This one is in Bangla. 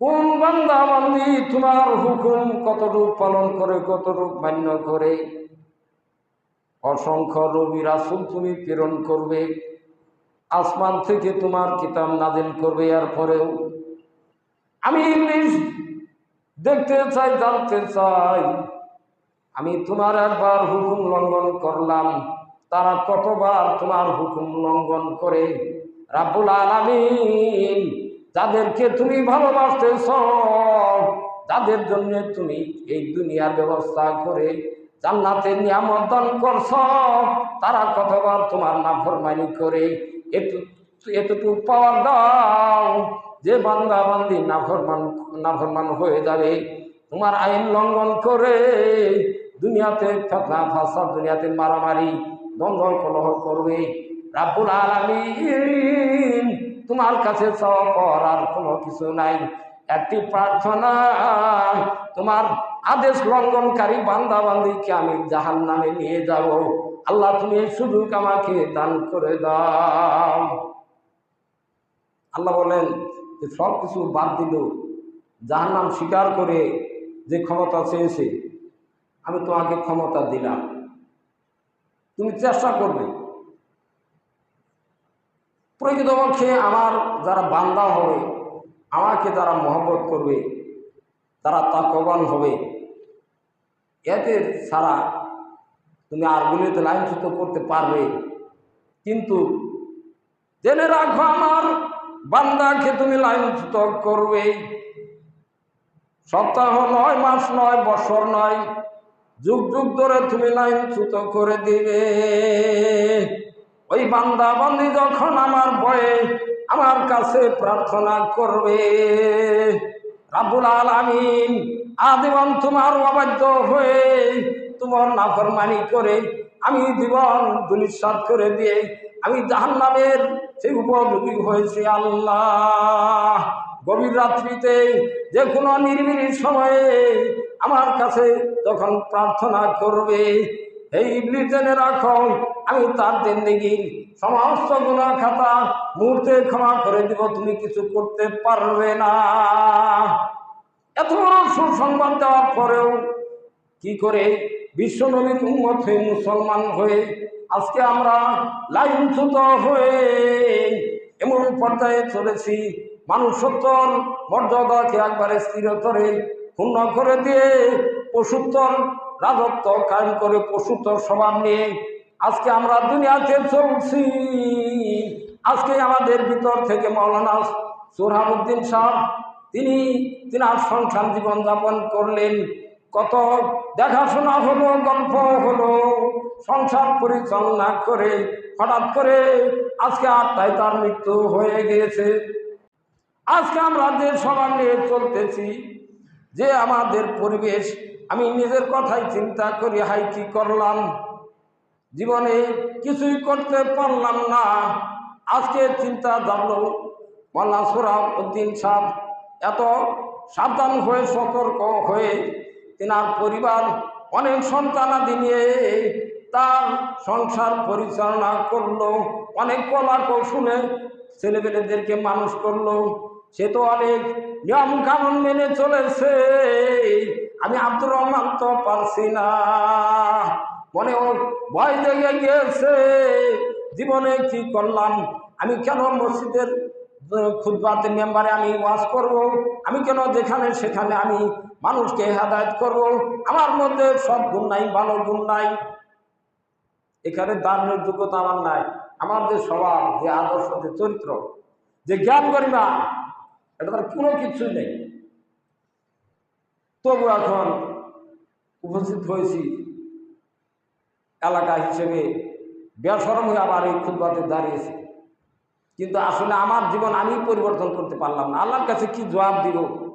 কোন বান্দা বান্দি, তোমার হুকুম কতটুক পালন করে, কতটুক মান্য করে? অসংখ্য রবি রাসুল তুমি প্রেরণ করবে, আসমান থেকে তোমার কিতাব নাজিল করবে আর পরেও আমি ইংলিশ দেখতে চাই, জানতে চাই, আমি তোমার একবার হুকুম লঙ্ঘন করলাম, তারা কতবার তোমার হুকুম লঙ্ঘন করে? রাব্বুল আলামিন যাদেরকে তুমি ভালোবাসতেছ, যাদের জন্য তুমি এই দুনিয়ার ব্যবস্থা করে জান্নাতের নিয়ামত দান করছ, তারা কতবার তোমার না নাফরমানি করে? এতটুকু পাওয়ার দাও যে বান্দা বান্দি নাফরমান নাফরমান হয়ে যাবে। তোমার আইন লঙ্ঘন করে দুনিয়াতে ফেতনা ফাসাদ দুনিয়াতে মারামারি দ্বন্দ্ব কলহ করবে। রাব্বুল আলামিন তোমার কাছে পাওয়ার আর কোনো কিছু নাই। একটি প্রার্থনা, তোমার আদেশ লঙ্ঘনকারী বান্দা বান্দিকে আমি জাহান নামে নিয়ে যাব। আল্লাহ, তুমি এই সুযোগ আমাকে দান করে দাও। আল্লাহ বলেন যে সব কিছু বাদ দিল। যাহার নাম স্বীকার করে যে ক্ষমতা চেয়েছে, আমি তোমাকে ক্ষমতা দিলাম। তুমি চেষ্টা করবে। প্রকৃতপক্ষে আমার যারা বান্দা হবে, আমাকে যারা মহব্বত করবে তারা তাকবান হবে, এতে ছাড়া তুমি আর আরগুলিতে লাইনচ্যুত করতে পারবে। কিন্তু জেনে রাখো আমার বান্দাকে তুমি লাইনচ্যুত করবে। সপ্তাহ নয়, মাস নয়, বছর নয়, যুগ যুগ ধরে তুমি লাইনচ্যুত করে দিবে। ওই বান্দা বান্দি যখন আমার বয়ে আমার কাছে প্রার্থনা করবে রাবুল আলামিন আদিবান তোমার অবাধ্য হয়ে তোমার নাফরমানি করে আমি জীবন দুলিশ্বাস করে দিয়ে আমি জাহান নামের সেই উপযোগী হয়েছি আল্লাহ। গভীর রাত্রিতে যে কোনো নির্বিড়ি সময়ে আমার কাছে যখন প্রার্থনা করবে এই ইবলিশ জেনে রাখো আমি তার জিন্দিগির সমস্ত গুণা খাতা মুহূর্তে ক্ষমা করে দিব, তুমি কিছু করতে পারবে না। এত বড় সুসংবাদ দেওয়ার পরেও কি করে বিশ্ব নবীর উন্মত হয়ে মুসলমান হয়ে আজকে আমরা লাইনচ্যুত হয়ে এমন পর্যায়ে চলেছি মানুষত্বর মর্যাদাকে একবারে স্থির স্থিরতরে ক্ষুণ্ণ করে দিয়ে পশুত্বর রাজত্ব কায়েম করে পশুত্বর স্বভাব নিয়ে আজকে আমরা দুনিয়াতে চলছি, আজকে আমাদের ভিতর থেকে মৌলানা সোরহানুদ্দিন সাহ তিনি তিনার সংসার জীবনযাপন করলেন। কত দেখাশোনা হলো, গল্প হলো, সংসার পরিচালনা করে হঠাৎ করে আজকে আটটায় তার মৃত্যু হয়ে গিয়েছে। আজকে আমরা যে সবার নিয়ে চলতেছি, যে আমাদের পরিবেশ আমি নিজের কথাই চিন্তা করি, হাই কি করলাম? জীবনে কিছুই করতে পারলাম না। আজকে চিন্তা জানলো মোল্লা সোরাব উদ্দিন সাহ এত সাবধান হয়ে, সতর্ক হয়ে তেনার পরিবার, অনেক সন্তানাদি নিয়ে তার সংসার পরিচালনা করল। অনেক কলা কৌশলে ছেলেপেলেদেরকে মানুষ করল। সে তো অনেক নিয়ম কানুন মেনে চলেছে। আমি আব্দুর রহমান তো পারছি না। মনে ভয় জেগে গিয়েছে, জীবনে কি করলাম? আমি কেন মসজিদের খুদবাতের মেম্বারে আমি ওয়াজ করব? আমি কেন যেখানে সেখানে আমি মানুষকে হেদায়ত করব? আমার মধ্যে সব গুণ নাই, ভালো গুণ নাই। এখানে দানের যোগ্যতা আমার নাই। আমার যে স্বভাব, যে আদর্শ, যে চরিত্র, যে জ্ঞান গরিমা এটা তার কোনো কিছুই নেই। তবু এখন উপস্থিত হয়েছি এলাকা হিসেবে। বেসরম হয়ে আবার এই খুদবাতে দাঁড়িয়েছি। কিন্তু আসলে আমার জীবন আমি পরিবর্তন করতে পারলাম না। আল্লাহর কাছে কি জবাব দিব?